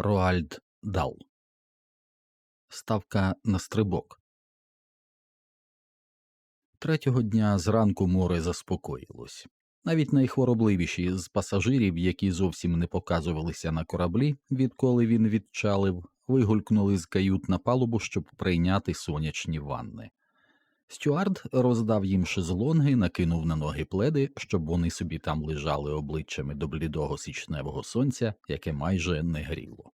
Роальд Дал. Ставка на стрибок. Третього дня зранку море заспокоїлось. Навіть найхворобливіші з пасажирів, які зовсім не показувалися на кораблі, відколи він відчалив, вигулькнули з кают на палубу, щоб прийняти сонячні ванни. Стюард роздав їм шезлонги, накинув на ноги пледи, щоб вони собі там лежали обличчями до блідого січневого сонця, яке майже не гріло.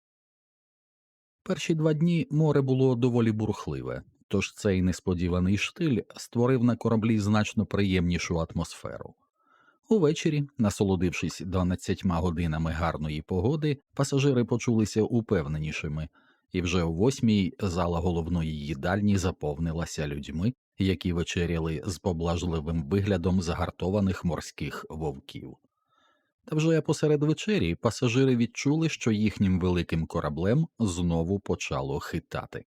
Перші два дні море було доволі бурхливе, тож цей несподіваний штиль створив на кораблі значно приємнішу атмосферу. Увечері, насолодившись 12 годинами гарної погоди, пасажири почулися упевненішими, і вже о восьмій зала головної їдальні заповнилася людьми, які вечеряли з поблажливим виглядом загартованих морських вовків. Та вже посеред вечері пасажири відчули, що їхнім великим кораблем знову почало хитати.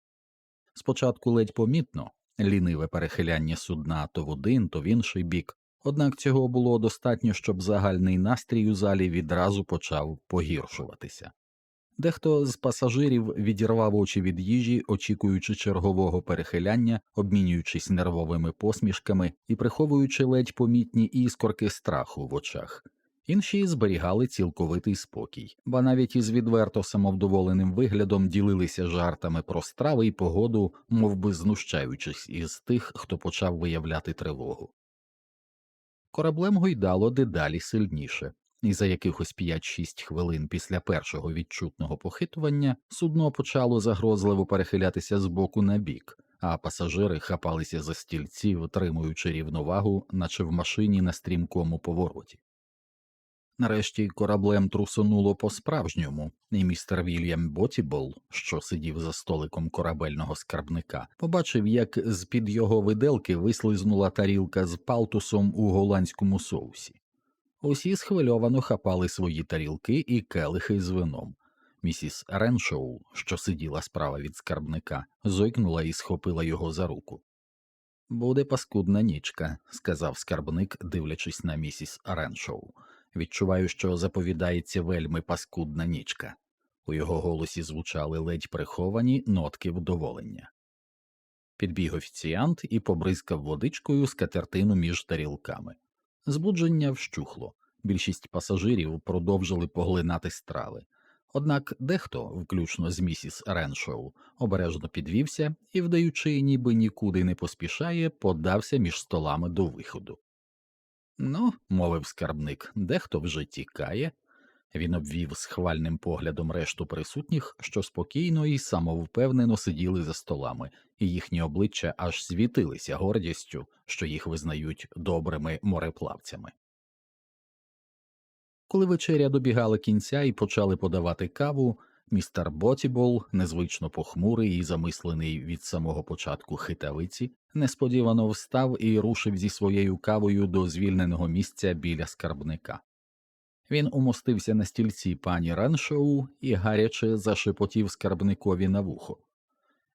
Спочатку ледь помітно ліниве перехиляння судна то в один, то в інший бік, однак цього було достатньо, щоб загальний настрій у залі відразу почав погіршуватися. Дехто з пасажирів відірвав очі від їжі, очікуючи чергового перехиляння, обмінюючись нервовими посмішками і приховуючи ледь помітні іскорки страху в очах. Інші зберігали цілковитий спокій, ба навіть із відверто самовдоволеним виглядом ділилися жартами про страви і погоду, мов би знущаючись із тих, хто почав виявляти тривогу. Кораблем гойдало дедалі сильніше, і за якихось 5-6 хвилин після першого відчутного похитування судно почало загрозливо перехилятися з боку на бік, а пасажири хапалися за стільці, втримуючи рівновагу, наче в машині на стрімкому повороті. Нарешті кораблем трусонуло по справжньому, і містер Вільям Ботібол, що сидів за столиком корабельного скарбника, побачив, як з під його виделки вислизнула тарілка з палтусом у голландському соусі. Усі схвильовано хапали свої тарілки і келихи з вином. Місіс Реншоу, що сиділа справа від скарбника, зойкнула і схопила його за руку. Буде паскудна нічка, сказав скарбник, дивлячись на місіс Реншоу. Відчуваю, що заповідається вельми паскудна нічка. У його голосі звучали ледь приховані нотки вдоволення. Підбіг офіціант і побризкав водичкою скатертину між тарілками. Збудження вщухло, більшість пасажирів продовжили поглинати страви. Однак дехто, включно з місіс Реншоу, обережно підвівся і, вдаючи, ніби нікуди не поспішає, подався між столами до виходу. Ну, мовив скарбник, дехто вже тікає. Він обвів схвальним поглядом решту присутніх, що спокійно і самовпевнено сиділи за столами, і їхні обличчя аж світилися гордістю, що їх визнають добрими мореплавцями. Коли вечеря добігала кінця і почали подавати каву, містер Ботібол, незвично похмурий і замислений від самого початку хитавиці, несподівано встав і рушив зі своєю кавою до звільненого місця біля скарбника. Він умостився на стільці пані Раншоу і гаряче зашепотів скарбникові на вухо.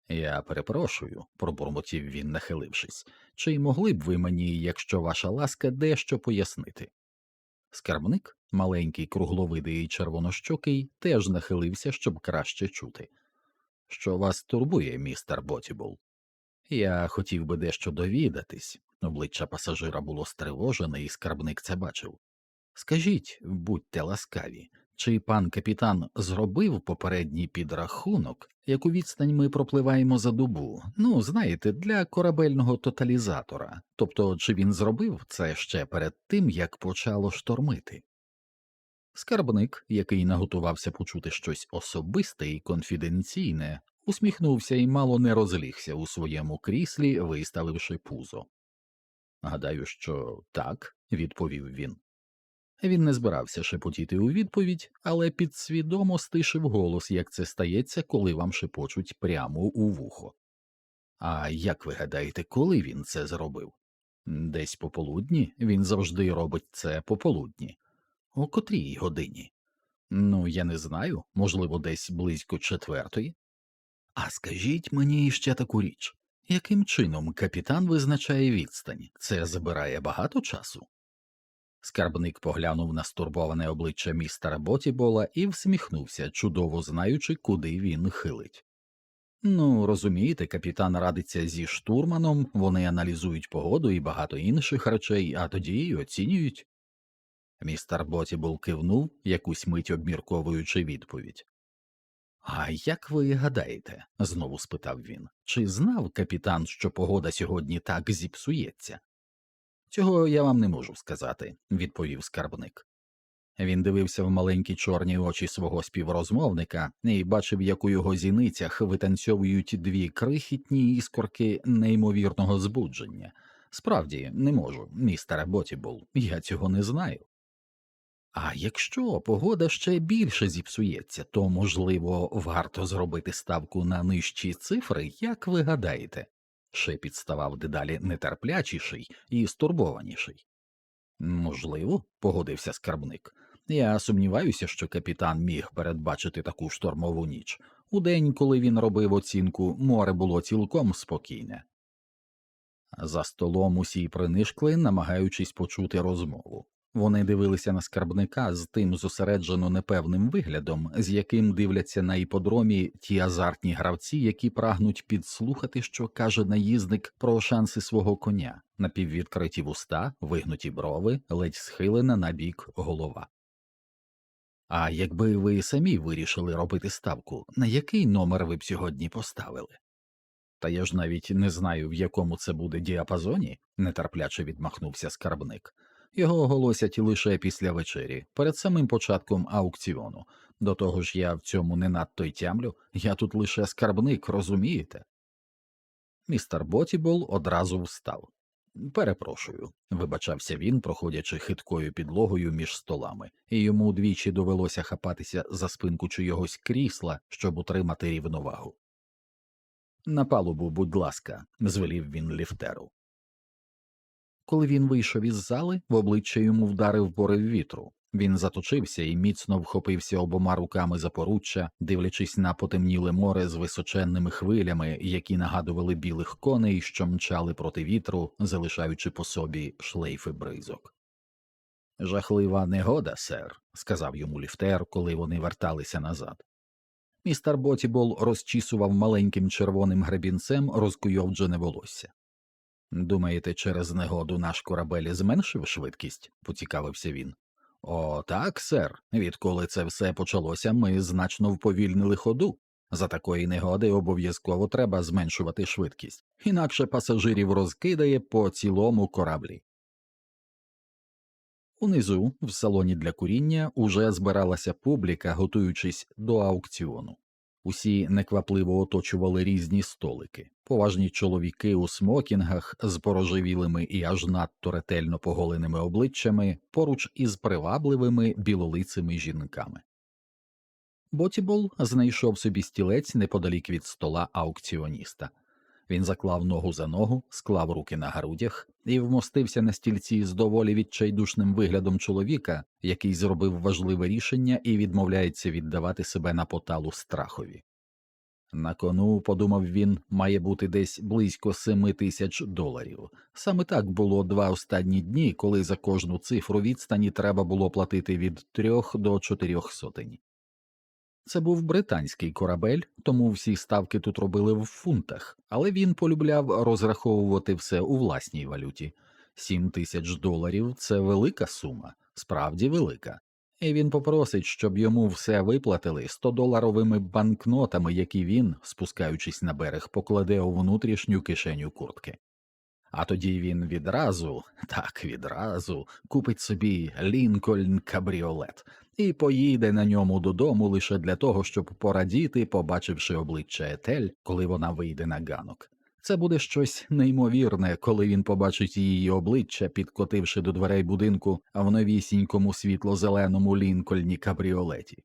Я перепрошую, пробурмотів він, нахилившись, чи могли б ви мені, якщо ваша ласка, дещо пояснити? Скарбник, маленький, кругловидий і червонощокий, теж нахилився, щоб краще чути. Що вас турбує, містер Ботібул? Я хотів би дещо довідатись. Обличчя пасажира було стривожене, і скарбник це бачив. Скажіть, будьте ласкаві, чи пан капітан зробив попередній підрахунок, яку відстань ми пропливаємо за добу? Ну, знаєте, для корабельного тоталізатора, тобто чи він зробив це ще перед тим, як почало штормити? Скарбник, який наготувався почути щось особисте і конфіденційне, усміхнувся і мало не розлігся у своєму кріслі, виставивши пузо. Гадаю, що так, відповів він. Він не збирався шепотіти у відповідь, але підсвідомо стишив голос, як це стається, коли вам шепочуть прямо у вухо. А як ви гадаєте, коли він це зробив? Десь пополудні він завжди робить це пополудні. О котрій годині? Ну, я не знаю, можливо, десь близько четвертої. А скажіть мені ще таку річ яким чином капітан визначає відстань? Це забирає багато часу? Скарбник поглянув на стурбоване обличчя містера Ботібола і всміхнувся, чудово знаючи, куди він хилить. Ну, розумієте, капітан радиться зі штурманом, вони аналізують погоду і багато інших речей, а тоді й оцінюють. Містер Ботібол кивнув, якусь мить обмірковуючи відповідь. А як ви гадаєте? знову спитав він, чи знав капітан, що погода сьогодні так зіпсується? Цього я вам не можу сказати, відповів скарбник. Він дивився в маленькі чорні очі свого співрозмовника і бачив, як у його зіницях витанцьовують дві крихітні іскорки неймовірного збудження. Справді, не можу, містере Ботібол, я цього не знаю. А якщо погода ще більше зіпсується, то, можливо, варто зробити ставку на нижчі цифри, як ви гадаєте? Шепіт ставав дедалі нетерплячіший і стурбованіший. Можливо, погодився скарбник. Я сумніваюся, що капітан міг передбачити таку штормову ніч. У день, коли він робив оцінку, море було цілком спокійне. За столом усі принишкли, намагаючись почути розмову. Вони дивилися на скарбника з тим зосереджено непевним виглядом, з яким дивляться на іподромі ті азартні гравці, які прагнуть підслухати, що каже наїзник про шанси свого коня, напіввідкриті вуста, вигнуті брови, ледь схилена на бік голова. А якби ви самі вирішили робити ставку, на який номер ви б сьогодні поставили? Та я ж навіть не знаю, в якому це буде діапазоні, нетерпляче відмахнувся скарбник. Його оголосять лише після вечері, перед самим початком аукціону. До того ж, я в цьому не надто й тямлю, я тут лише скарбник, розумієте? Містер Ботібол одразу встав. Перепрошую, вибачався він, проходячи хиткою підлогою між столами, і йому двічі довелося хапатися за спинку чийогось крісла, щоб утримати рівновагу. На палубу, будь ласка, звелів він ліфтеру. Коли він вийшов із зали, в обличчя йому вдарив порив вітру. Він заточився і міцно вхопився обома руками за поруччя, дивлячись на потемніле море з височенними хвилями, які нагадували білих коней, що мчали проти вітру, залишаючи по собі шлейфи бризок. Жахлива негода, сер, сказав йому ліфтер, коли вони верталися назад. Містер Ботібол розчісував маленьким червоним гребінцем розкуйовджене волосся. Думаєте, через негоду наш корабель зменшив швидкість? поцікавився він. О, так, сер. Відколи це все почалося, ми значно вповільнили ходу. За такої негоди обов'язково треба зменшувати швидкість, інакше пасажирів розкидає по цілому кораблі. Унизу, в салоні для куріння, уже збиралася публіка, готуючись до аукціону. Усі неквапливо оточували різні столики, поважні чоловіки у смокінгах з порожевілими і аж надто ретельно поголеними обличчями поруч із привабливими білолицими жінками. Ботібол знайшов собі стілець неподалік від стола аукціоніста. Він заклав ногу за ногу, склав руки на грудях і вмостився на стільці з доволі відчайдушним виглядом чоловіка, який зробив важливе рішення і відмовляється віддавати себе на поталу страхові. На кону, подумав він, має бути десь близько семи тисяч доларів. Саме так було два останні дні, коли за кожну цифру відстані треба було платити від трьох до чотирьох сотень. Це був британський корабель, тому всі ставки тут робили в фунтах, але він полюбляв розраховувати все у власній валюті. Сім тисяч доларів це велика сума, справді велика. І він попросить, щоб йому все виплатили 100-доларовими банкнотами, які він, спускаючись на берег, покладе у внутрішню кишеню куртки. А тоді він відразу, так відразу, купить собі Лінкольн кабріолет і поїде на ньому додому лише для того, щоб порадіти, побачивши обличчя Етель, коли вона вийде на ганок. Це буде щось неймовірне, коли він побачить її обличчя, підкотивши до дверей будинку в новісінькому світло-зеленому лінкольні кабріолеті.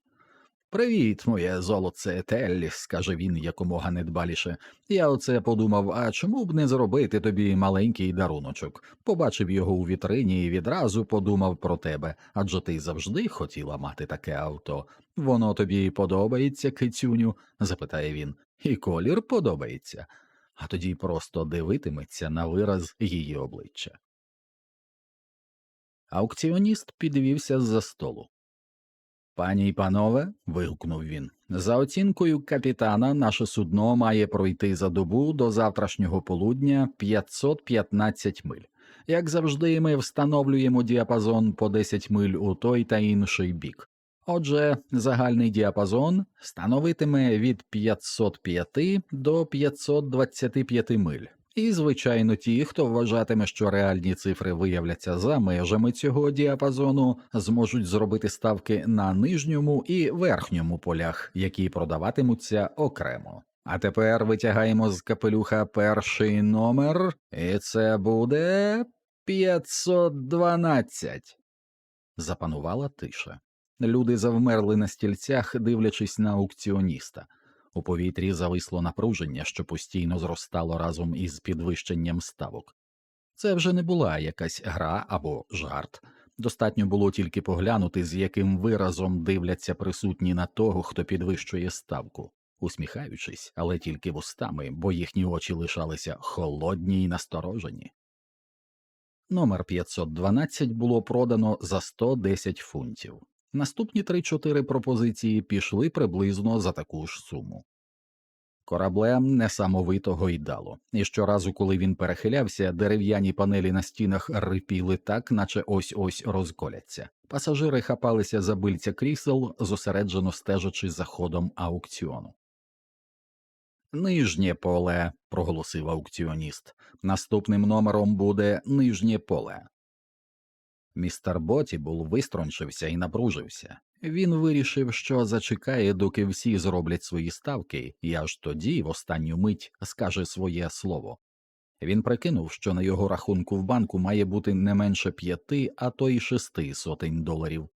Привіт, моє золоце Етель, скаже він якомога недбаліше. Я оце подумав, а чому б не зробити тобі маленький даруночок? Побачив його у вітрині і відразу подумав про тебе, адже ти завжди хотіла мати таке авто. Воно тобі подобається, кицюню? запитає він, і колір подобається, а тоді просто дивитиметься на вираз її обличчя. Аукціоніст підвівся з-за столу. Пані й панове, вигукнув він, за оцінкою капітана, наше судно має пройти за добу до завтрашнього полудня 515 миль. Як завжди, ми встановлюємо діапазон по 10 миль у той та інший бік. Отже, загальний діапазон становитиме від 505 до 525 миль. І, звичайно, ті, хто вважатиме, що реальні цифри виявляться за межами цього діапазону, зможуть зробити ставки на нижньому і верхньому полях, які продаватимуться окремо. А тепер витягаємо з капелюха перший номер, і це буде 512. Запанувала тиша. Люди завмерли на стільцях, дивлячись на аукціоніста. У повітрі зависло напруження, що постійно зростало разом із підвищенням ставок. Це вже не була якась гра або жарт. Достатньо було тільки поглянути, з яким виразом дивляться присутні на того, хто підвищує ставку, усміхаючись, але тільки вустами, бо їхні очі лишалися холодні й насторожені. Номер 512 було продано за 110 фунтів. Наступні 3-4 пропозиції пішли приблизно за таку ж суму. Кораблем несамовито гойдало, і щоразу, коли він перехилявся, дерев'яні панелі на стінах рипіли так, наче ось ось розколяться. Пасажири хапалися за бильця крісел, зосереджено стежачи за ходом аукціону. Нижнє поле, проголосив аукціоніст. Наступним номером буде нижнє поле. Містер Ботібул вистрончився і напружився. Він вирішив, що зачекає, доки всі зроблять свої ставки, і аж тоді, в останню мить, скаже своє слово. Він прикинув, що на його рахунку в банку має бути не менше п'яти, а то й шести сотень доларів.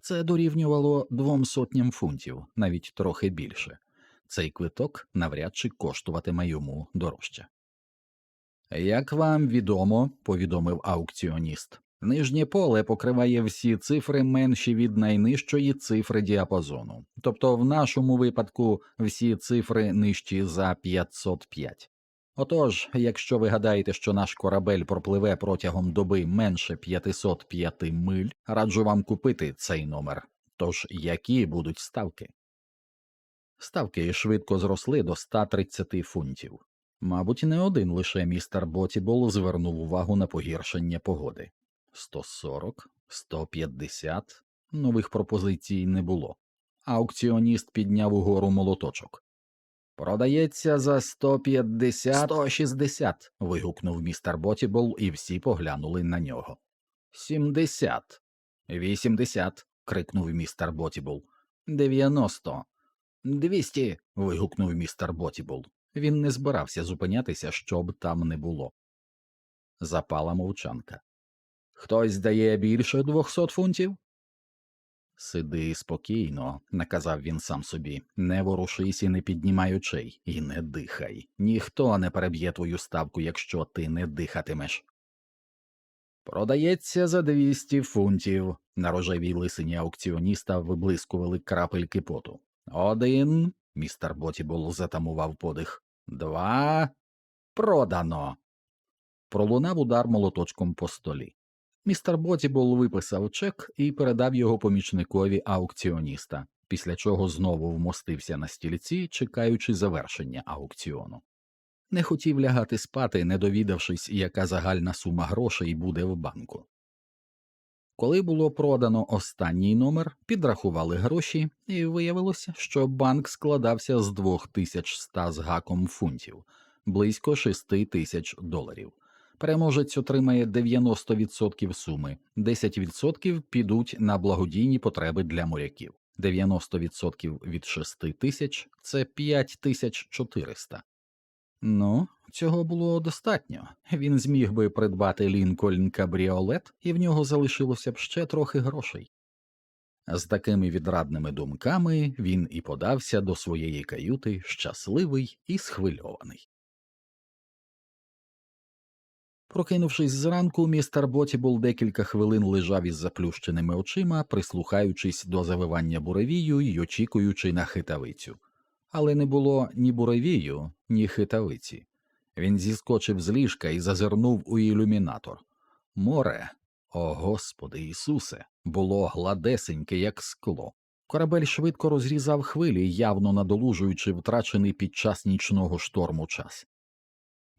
Це дорівнювало двом сотням фунтів, навіть трохи більше. Цей квиток навряд чи коштуватиме йому дорожче. Як вам відомо, повідомив аукціоніст, Нижнє поле покриває всі цифри менші від найнижчої цифри діапазону, тобто в нашому випадку всі цифри нижчі за 505. Отож, якщо ви гадаєте, що наш корабель пропливе протягом доби менше 505 миль, раджу вам купити цей номер. Тож які будуть ставки? Ставки швидко зросли до 130 фунтів. Мабуть, не один лише містер Ботібол звернув увагу на погіршення погоди. 140, 150 нових пропозицій не було. Аукціоніст підняв угору молоточок. Продається за 150 160. вигукнув містер Ботібол, і всі поглянули на нього. Сімдесят. Вісімдесят. крикнув містер Ботібол. Дев'яносто. Двісті. вигукнув містер Ботібол. Він не збирався зупинятися, щоб там не було. Запала мовчанка. Хтось дає більше двохсот фунтів? Сиди спокійно, наказав він сам собі, не ворушись і не піднімай очей, і не дихай. Ніхто не переб'є твою ставку, якщо ти не дихатимеш. Продається за двісті фунтів. На рожевій лисині аукціоніста виблискували крапельки поту. Один. Містер Ботібол затамував подих. Два. Продано. Пролунав удар молоточком по столі. Містер Ботібол виписав чек і передав його помічникові аукціоніста, після чого знову вмостився на стільці, чекаючи завершення аукціону. Не хотів лягати спати, не довідавшись, яка загальна сума грошей буде в банку. Коли було продано останній номер, підрахували гроші, і виявилося, що банк складався з 2100 з гаком фунтів, близько 6 тисяч доларів. Переможець отримає 90% суми, 10% підуть на благодійні потреби для моряків, 90% від 6 тисяч це 5400. Ну, цього було достатньо. Він зміг би придбати Лінкольн Кабріолет, і в нього залишилося б ще трохи грошей. З такими відрадними думками він і подався до своєї каюти щасливий і схвильований. Прокинувшись зранку, містер Ботібул декілька хвилин лежав із заплющеними очима, прислухаючись до завивання буревію й очікуючи на хитавицю. Але не було ні буревію, ні хитавиці. Він зіскочив з ліжка і зазирнув у ілюмінатор. Море, О Господи Ісусе, було гладесеньке, як скло. Корабель швидко розрізав хвилі, явно надолужуючи втрачений під час нічного шторму час.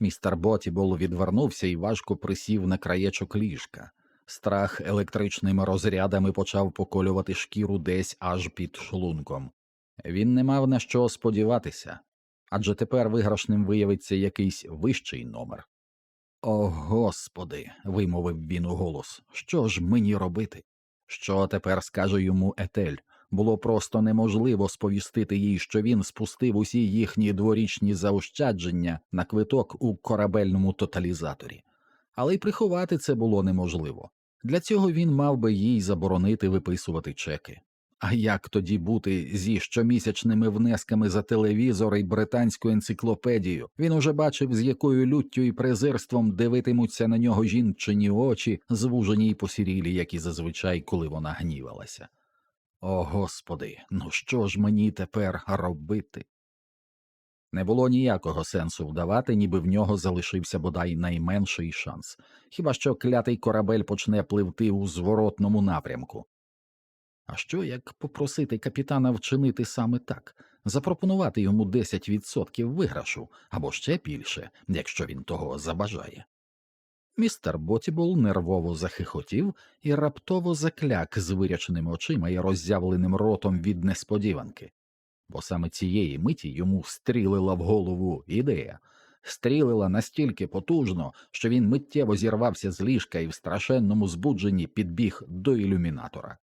Містер Ботібол відвернувся і важко присів на краєчок ліжка. Страх електричними розрядами почав поколювати шкіру десь аж під шлунком. Він не мав на що сподіватися, адже тепер виграшним виявиться якийсь вищий номер. О Господи. вимовив він у голос, що ж мені робити? Що тепер скаже йому Етель? Було просто неможливо сповістити їй, що він спустив усі їхні дворічні заощадження на квиток у корабельному тоталізаторі, але й приховати це було неможливо. Для цього він мав би їй заборонити виписувати чеки. А як тоді бути зі щомісячними внесками за телевізор і британську енциклопедію? Він уже бачив, з якою люттю і презирством дивитимуться на нього жінчині очі, звужені й посірілі, як і зазвичай, коли вона гнівалася. О Господи, ну що ж мені тепер робити? Не було ніякого сенсу вдавати, ніби в нього залишився бодай найменший шанс, хіба що клятий корабель почне пливти у зворотному напрямку. А що як попросити капітана вчинити саме так, запропонувати йому 10% виграшу або ще більше, якщо він того забажає? Містер Ботібол нервово захихотів і раптово закляк з виряченими очима і роззявленим ротом від несподіванки, бо саме цієї миті йому стрілила в голову ідея, стрілила настільки потужно, що він миттєво зірвався з ліжка і в страшенному збудженні підбіг до ілюмінатора.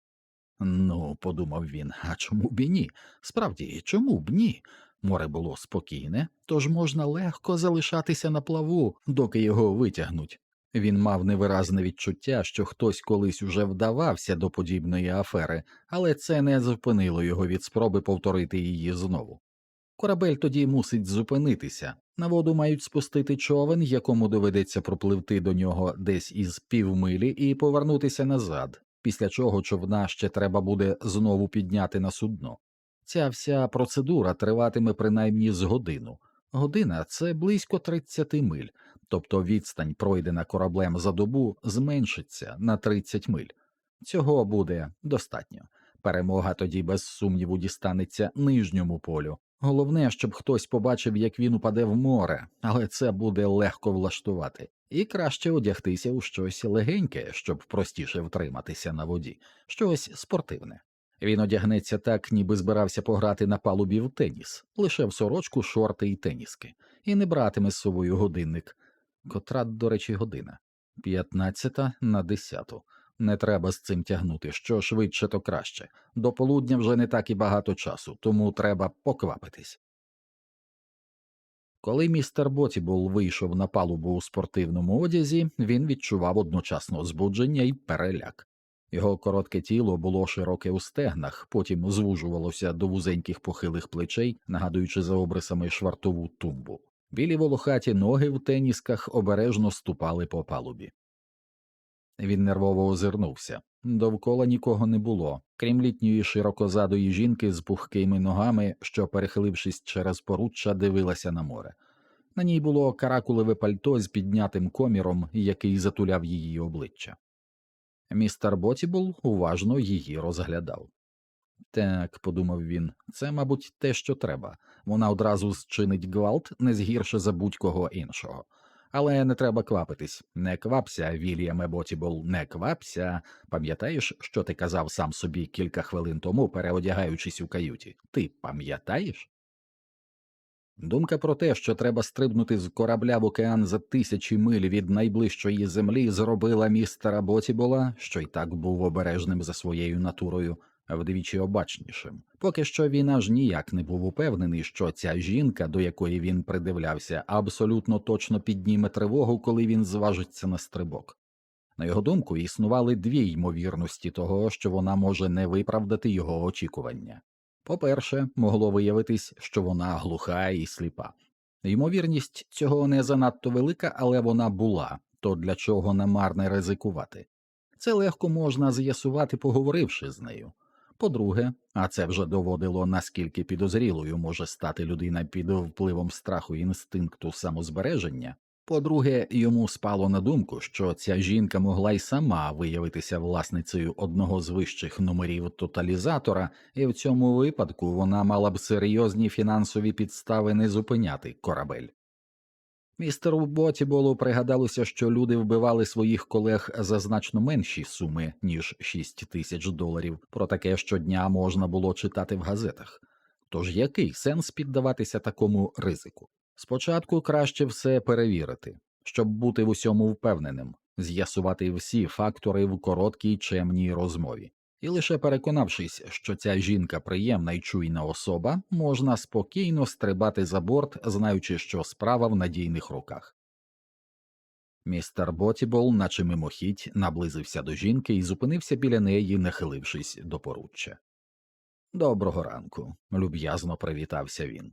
Ну, подумав він, а чому б і ні? Справді, чому б ні? Море було спокійне, тож можна легко залишатися на плаву, доки його витягнуть. Він мав невиразне відчуття, що хтось колись уже вдавався до подібної афери, але це не зупинило його від спроби повторити її знову. Корабель тоді мусить зупинитися, на воду мають спустити човен, якому доведеться пропливти до нього десь із півмилі і повернутися назад, після чого човна ще треба буде знову підняти на судно. Ця вся процедура триватиме принаймні з годину. Година це близько 30 миль, тобто відстань, пройдена кораблем за добу, зменшиться на 30 миль. Цього буде достатньо. Перемога тоді без сумніву дістанеться нижньому полю. Головне, щоб хтось побачив, як він упаде в море, але це буде легко влаштувати, і краще одягтися у щось легеньке, щоб простіше втриматися на воді, щось спортивне. Він одягнеться так, ніби збирався пограти на палубі в теніс, лише в сорочку, шорти і теніски, і не братиме з собою годинник. Котра, до речі, година п'ятнадцята на десяту. Не треба з цим тягнути. Що швидше, то краще. До полудня вже не так і багато часу, тому треба поквапитись. Коли містер Ботібул вийшов на палубу у спортивному одязі, він відчував одночасно збудження і переляк. Його коротке тіло було широке у стегнах, потім звужувалося до вузеньких похилих плечей, нагадуючи за обрисами швартову тумбу. Білі волохаті ноги в тенісках обережно ступали по палубі. Він нервово озирнувся. Довкола нікого не було, крім літньої широкозадої жінки з пухкими ногами, що, перехилившись через поруччя, дивилася на море. На ній було каракулеве пальто з піднятим коміром, який затуляв її обличчя. Містер Ботібул уважно її розглядав. Так, подумав він, це, мабуть, те, що треба. Вона одразу зчинить гвалт не згірше за будь-кого іншого. Але не треба квапитись. Не квапся, Вільяме Ботібол, не квапся. Пам'ятаєш, що ти казав сам собі кілька хвилин тому, переодягаючись у каюті? Ти пам'ятаєш? Думка про те, що треба стрибнути з корабля в океан за тисячі миль від найближчої землі, зробила містера Ботібола, що й так був обережним за своєю натурою, вдвічі обачнішим. Поки що він аж ніяк не був упевнений, що ця жінка, до якої він придивлявся, абсолютно точно підніме тривогу, коли він зважиться на стрибок. На його думку, існували дві ймовірності того, що вона може не виправдати його очікування. По-перше, могло виявитись, що вона глуха і сліпа. Ймовірність цього не занадто велика, але вона була, то для чого намарне ризикувати. Це легко можна з'ясувати, поговоривши з нею. По-друге, а це вже доводило, наскільки підозрілою може стати людина під впливом страху інстинкту самозбереження, По-друге, йому спало на думку, що ця жінка могла й сама виявитися власницею одного з вищих номерів тоталізатора, і в цьому випадку вона мала б серйозні фінансові підстави не зупиняти корабель. Містеру Ботіболу пригадалося, що люди вбивали своїх колег за значно менші суми, ніж 6 тисяч доларів. Про таке щодня можна було читати в газетах. Тож який сенс піддаватися такому ризику? Спочатку краще все перевірити, щоб бути в усьому впевненим, з'ясувати всі фактори в короткій чемній розмові. І лише переконавшись, що ця жінка приємна і чуйна особа, можна спокійно стрибати за борт, знаючи, що справа в надійних руках. Містер Ботібол, наче мимохідь, наблизився до жінки і зупинився біля неї, нахилившись до поруччя. Доброго ранку, люб'язно привітався він.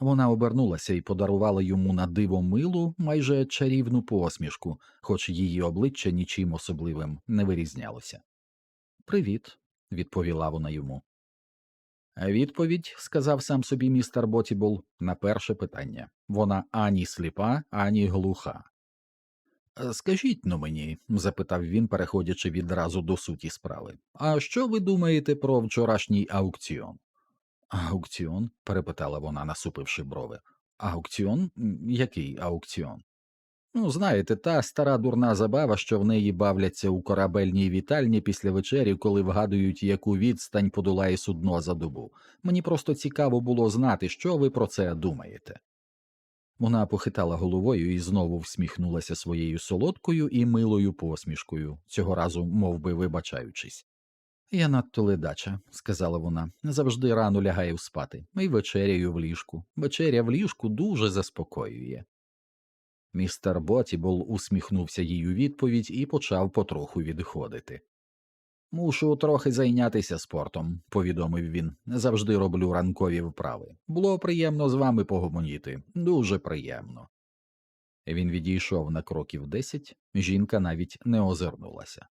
Вона обернулася і подарувала йому на диво милу майже чарівну посмішку, хоч її обличчя нічим особливим не вирізнялося. Привіт, відповіла вона йому. Відповідь, сказав сам собі містер Ботібол, на перше питання вона ані сліпа, ані глуха. «Е, Скажіть ну мені, запитав він, переходячи відразу до суті справи, а що ви думаєте про вчорашній аукціон? Аукціон? перепитала вона, насупивши брови. Аукціон? Який аукціон? Ну, знаєте, та стара дурна забава, що в неї бавляться у корабельній вітальні після вечері, коли вгадують, яку відстань подолає судно за добу. Мені просто цікаво було знати, що ви про це думаєте. Вона похитала головою і знову всміхнулася своєю солодкою і милою посмішкою, цього разу мов би, вибачаючись. Я надто ледача, сказала вона, завжди рано лягаю спати, і вечеряю в ліжку. Вечеря в ліжку дуже заспокоює. Містер Ботібол усміхнувся їй у відповідь і почав потроху відходити. Мушу трохи зайнятися спортом, повідомив він. Завжди роблю ранкові вправи. Було приємно з вами погомоніти, дуже приємно. Він відійшов на кроків десять, жінка навіть не озирнулася.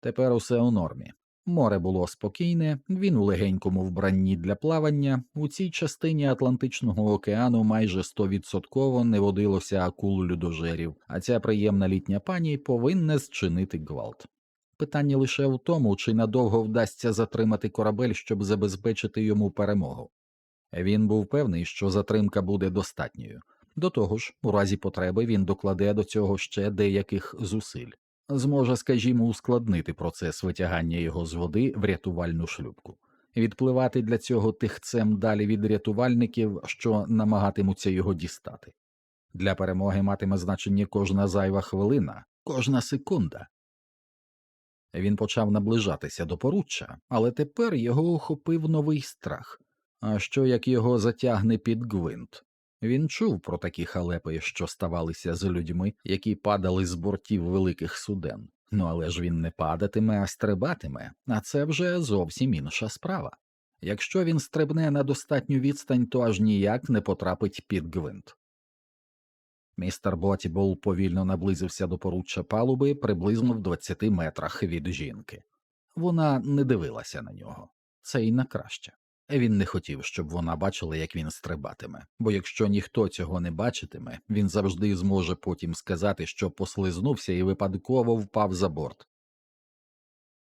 Тепер усе у нормі. Море було спокійне, він у легенькому вбранні для плавання. У цій частині Атлантичного океану майже стовідсотково не водилося акул людожерів, а ця приємна літня пані повинна зчинити гвалт. Питання лише в тому, чи надовго вдасться затримати корабель, щоб забезпечити йому перемогу. Він був певний, що затримка буде достатньою. До того ж, у разі потреби він докладе до цього ще деяких зусиль зможе, скажімо, ускладнити процес витягання його з води в рятувальну шлюпку, відпливати для цього тихцем далі від рятувальників, що намагатимуться його дістати. Для перемоги матиме значення кожна зайва хвилина, кожна секунда. Він почав наближатися до поруччя, але тепер його охопив новий страх. А що як його затягне під гвинт? Він чув про такі халепи, що ставалися з людьми, які падали з бортів великих суден. Ну але ж він не падатиме, а стрибатиме, а це вже зовсім інша справа. Якщо він стрибне на достатню відстань, то аж ніяк не потрапить під гвинт. Містер Ботібол повільно наблизився до поруччя палуби приблизно в 20 метрах від жінки. Вона не дивилася на нього, це й на краще. Він не хотів, щоб вона бачила, як він стрибатиме, бо якщо ніхто цього не бачитиме, він завжди зможе потім сказати, що послизнувся і випадково впав за борт.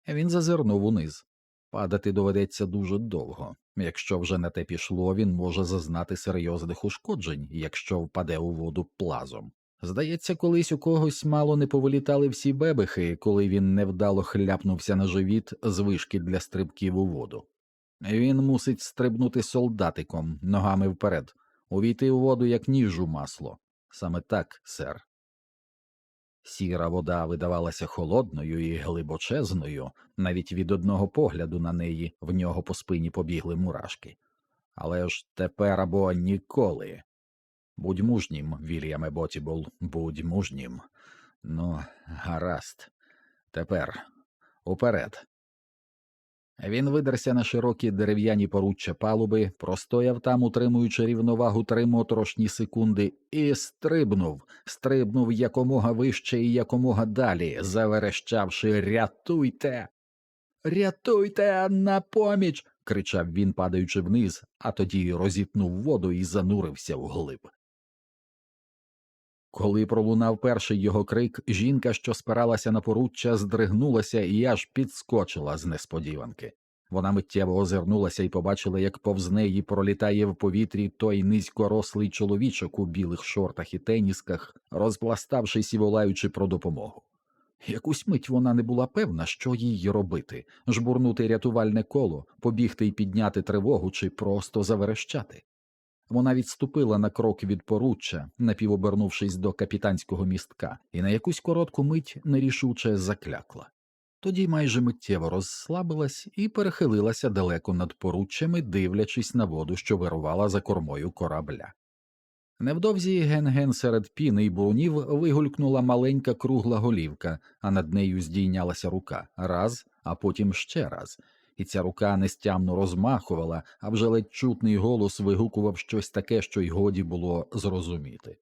Він зазирнув униз. Падати доведеться дуже довго. Якщо вже на те пішло, він може зазнати серйозних ушкоджень, якщо впаде у воду плазом. Здається, колись у когось мало не повилітали всі бебехи, коли він невдало хляпнувся на живіт з вишки для стрибків у воду. Він мусить стрибнути солдатиком, ногами вперед, увійти у воду, як ніж у масло. Саме так, сер. Сіра вода видавалася холодною і глибочезною, навіть від одного погляду на неї в нього по спині побігли мурашки. Але ж тепер або ніколи. Будь мужнім, Вільяме Ботібол, будь мужнім. Ну, гаразд. Тепер уперед. Він видерся на широкі дерев'яні поруччя палуби, простояв там, утримуючи рівновагу три моторошні секунди, і стрибнув, стрибнув якомога вище і якомога далі, заверещавши Рятуйте. Рятуйте на поміч. кричав він, падаючи вниз, а тоді розітнув воду і занурився вглиб. Коли пролунав перший його крик, жінка, що спиралася на поруччя, здригнулася і аж підскочила з несподіванки. Вона миттєво озирнулася і побачила, як повз неї пролітає в повітрі той низькорослий чоловічок у білих шортах і тенісках, розпластавшись і волаючи про допомогу. Якусь мить вона не була певна, що їй робити жбурнути рятувальне коло, побігти й підняти тривогу чи просто заверещати. Вона відступила на крок від поруччя, напівобернувшись до капітанського містка, і на якусь коротку мить нерішуче заклякла. Тоді майже миттєво розслабилась і перехилилася далеко над поруччями, дивлячись на воду, що вирувала за кормою корабля. Невдовзі ген-ген серед піни й бурунів вигулькнула маленька кругла голівка, а над нею здійнялася рука раз, а потім ще раз, і ця рука нестямно розмахувала, а вже ледь чутний голос вигукував щось таке, що й годі було зрозуміти.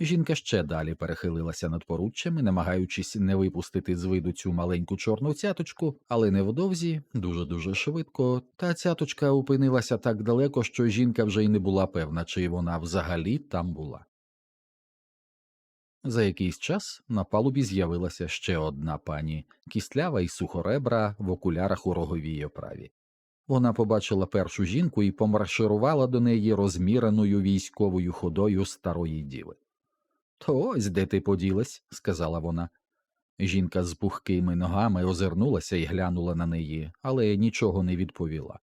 Жінка ще далі перехилилася над поруччями, намагаючись не випустити з виду цю маленьку чорну цяточку, але невдовзі, дуже дуже швидко, та цяточка опинилася так далеко, що жінка вже й не була певна, чи вона взагалі там була. За якийсь час на палубі з'явилася ще одна пані, кістлява і сухоребра в окулярах у роговій оправі. Вона побачила першу жінку і помарширувала до неї розміреною військовою ходою старої діви. То ось де ти поділась, сказала вона. Жінка з пухкими ногами озирнулася і глянула на неї, але нічого не відповіла.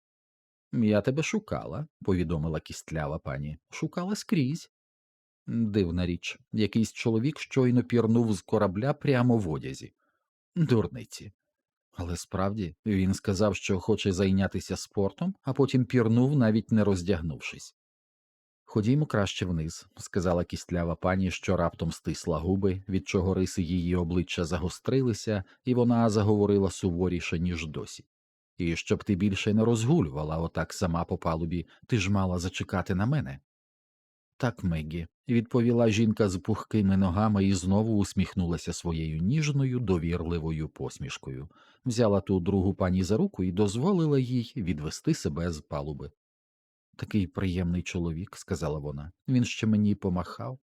Я тебе шукала, повідомила кістлява пані. Шукала скрізь. Дивна річ, якийсь чоловік щойно пірнув з корабля прямо в одязі. Дурниці. Але справді він сказав, що хоче зайнятися спортом, а потім пірнув, навіть не роздягнувшись. Ходімо краще вниз, сказала кістлява пані, що раптом стисла губи, від чого риси її обличчя загострилися, і вона заговорила суворіше, ніж досі. І щоб ти більше не розгулювала отак сама по палубі, ти ж мала зачекати на мене. Так, Мегі, відповіла жінка з пухкими ногами і знову усміхнулася своєю ніжною, довірливою посмішкою, взяла ту другу пані за руку і дозволила їй відвести себе з палуби. Такий приємний чоловік, сказала вона, він ще мені помахав.